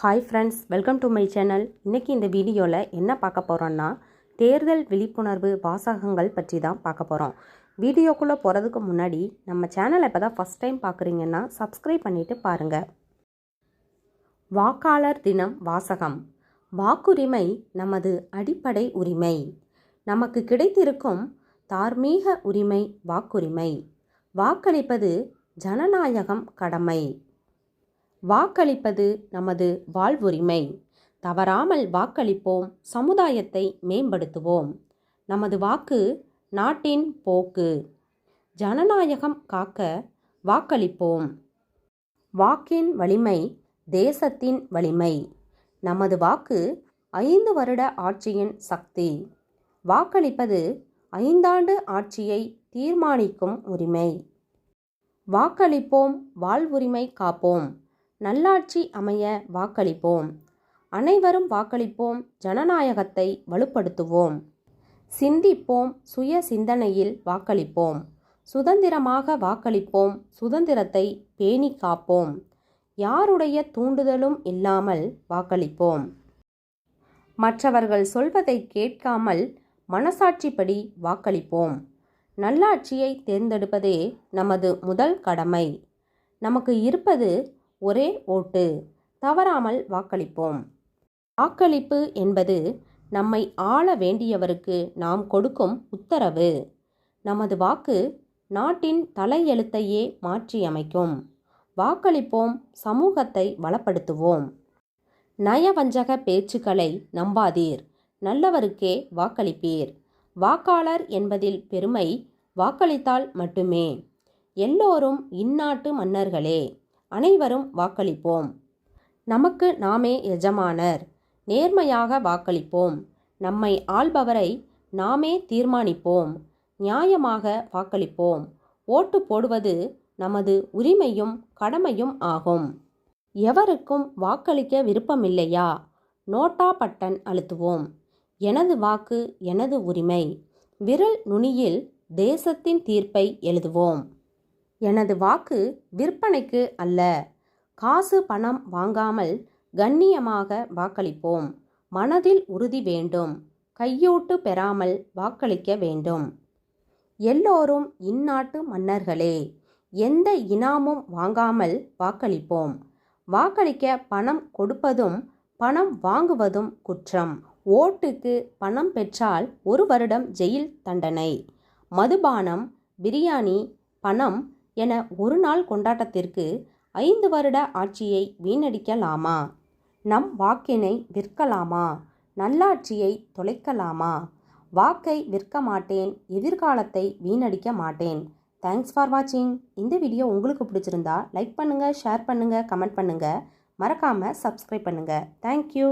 Hi friends welcome to my channel இன்றைக்கி இந்த வீடியோவில் என்ன பார்க்க போகிறோன்னா தேர்தல் விழிப்புணர்வு வாசகங்கள் பற்றி தான் பார்க்க போகிறோம் வீடியோக்குள்ளே போகிறதுக்கு முன்னாடி நம்ம சேனலை இப்போ தான் ஃபஸ்ட் டைம் பார்க்குறீங்கன்னா சப்ஸ்கிரைப் பண்ணிவிட்டு பாருங்கள் வாக்காளர் தினம் வாசகம். வாக்குரிமை நமது அடிப்படை உரிமை. நமக்கு கிடைத்திருக்கும் தார்மீக உரிமை வாக்குரிமை. வாக்களிப்பது ஜனநாயகம் கடமை. வாக்களிப்பது நமது வாழ்வுரிமை. தவறாமல் வாக்களிப்போம் சமுதாயத்தை மேம்படுத்துவோம். நமது வாக்கு நாட்டின் போக்கு. ஜனநாயகம் காக்க வாக்களிப்போம். வாக்கின் வலிமை தேசத்தின் வலிமை. நமது வாக்கு ஐந்து வருட ஆட்சியின் சக்தி. வாக்களிப்பது ஐந்தாண்டு ஆட்சியை தீர்மானிக்கும் உரிமை. வாக்களிப்போம் வாழ்வுரிமை காப்போம். நல்லாட்சி அமைய வாக்களிப்போம். அனைவரும் வாக்களிப்போம் ஜனநாயகத்தை வலுப்படுத்துவோம். சிந்திப்போம் சுய சிந்தனையில் வாக்களிப்போம். சுதந்திரமாக வாக்களிப்போம் சுதந்திரத்தை பேணி காப்போம். யாருடைய தூண்டுதலும் இல்லாமல் வாக்களிப்போம். மற்றவர்கள் சொல்வதை கேட்காமல் மனசாட்சிப்படி வாக்களிப்போம். நல்லாட்சியை தேர்ந்தெடுப்பதே நமது முதல் கடமை. நமக்கு இருப்பது ஒரே ஓட்டு. தவறாமல் வாக்களிப்போம். வாக்களிப்பு என்பது நம்மை ஆள வேண்டியவருக்கு நாம் கொடுக்கும் உத்தரவு. நமது வாக்கு நாட்டின் தலையெழுத்தையே மாற்றியமைக்கும். வாக்களிப்போம் சமூகத்தை வளப்படுத்துவோம். நயவஞ்சக பேச்சுக்களை நம்பாதீர். நல்லவருக்கே வாக்களிப்பீர். வாக்காளர் என்பதில் பெருமை வாக்களித்தால் மட்டுமே. எல்லோரும் இந்நாட்டு மன்னர்களே. அனைவரும் வாக்களிப்போம். நமக்கு நாமே எஜமானர். நேர்மையாக வாக்களிப்போம். நம்மை ஆள்பவரை நாமே தீர்மானிப்போம். நியாயமாக வாக்களிப்போம். ஓட்டு போடுவது நமது உரிமையும் கடமையும் ஆகும். எவருக்கும் வாக்களிக்க விருப்பமில்லையா? NOTA button அழுத்துவோம். எனது வாக்கு எனது உரிமை. விரல் நுனியில் தேசத்தின் தீர்ப்பை எழுதுவோம். எனது வாக்கு விற்பனைக்கு அல்ல. காசு பணம் வாங்காமல் கண்ணியமாக வாக்களிப்போம். மனதில் உறுதி வேண்டும். கையூட்டு பெறாமல் வாக்களிக்க வேண்டும். எல்லோரும் இந்நாட்டு மன்னர்களே எந்த இனாமும் வாங்காமல் வாக்களிப்போம். வாக்களிக்க பணம் கொடுப்பதும் பணம் வாங்குவதும் குற்றம். ஓட்டுக்கு பணம் பெற்றால் ஒரு வருடம் ஜெயில் தண்டனை. மதுபானம் பிரியாணி பணம் என ஒரு நாள் கொண்டாட்டத்திற்கு ஐந்து வருட ஆட்சியை வீணடிக்கலாமா? நம் வாக்கினை விற்கலாமா? நல்லாட்சியை தொலைக்கலாமா? வாக்கை விற்க மாட்டேன் எதிர்காலத்தை வீணடிக்க மாட்டேன். தேங்க்ஸ் ஃபார் வாட்சிங் இந்த வீடியோ உங்களுக்கு பிடிச்சிருந்தா லைக் பண்ணுங்கள் ஷேர் பண்ணுங்கள் கமெண்ட் பண்ணுங்கள் மறக்காமல் சப்ஸ்கிரைப் பண்ணுங்கள் தேங்க்யூ